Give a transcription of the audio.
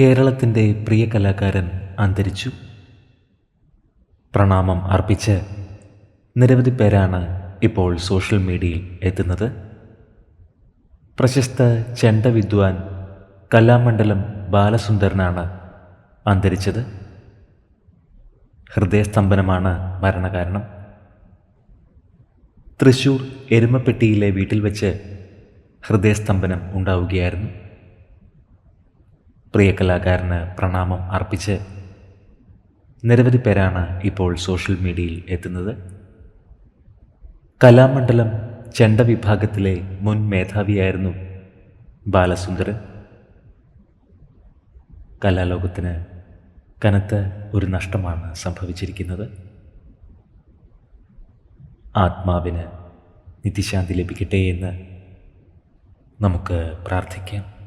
കേരളത്തിന്റെ പ്രിയ കലാകാരൻ അന്തരിച്ചു. പ്രണാമം അർപ്പിച്ച് നിരവധി പേരാണ് ഇപ്പോൾ സോഷ്യൽ മീഡിയയിൽ എത്തുന്നത്. പ്രശസ്ത ചെണ്ട വിദ്വാൻ കലാമണ്ഡലം ബാലസുന്ദരനാണ് അന്തരിച്ചത്. ഹൃദയസ്തംഭനമാണ് മരണകാരണം. തൃശൂർ എരുമപ്പെട്ടിയിലെ വീട്ടിൽ വെച്ച് ഹൃദയസ്തംഭനം ഉണ്ടാവുകയായിരുന്നു. പ്രിയ കലാകാരന് പ്രണാമം അർപ്പിച്ച് നിരവധി പേരാണ് ഇപ്പോൾ സോഷ്യൽ മീഡിയയിൽ എത്തുന്നത്. കലാമണ്ഡലം ചെണ്ട വിഭാഗത്തിലെ മുൻ മേധാവിയായിരുന്നു ബാലസുന്ദരൻ. കലാലോകത്തിന് കനത്ത ഒരു നഷ്ടമാണ് സംഭവിച്ചിരിക്കുന്നത്. ആത്മാവിന് നിത്യശാന്തി ലഭിക്കട്ടെ എന്ന് നമുക്ക് പ്രാർത്ഥിക്കാം.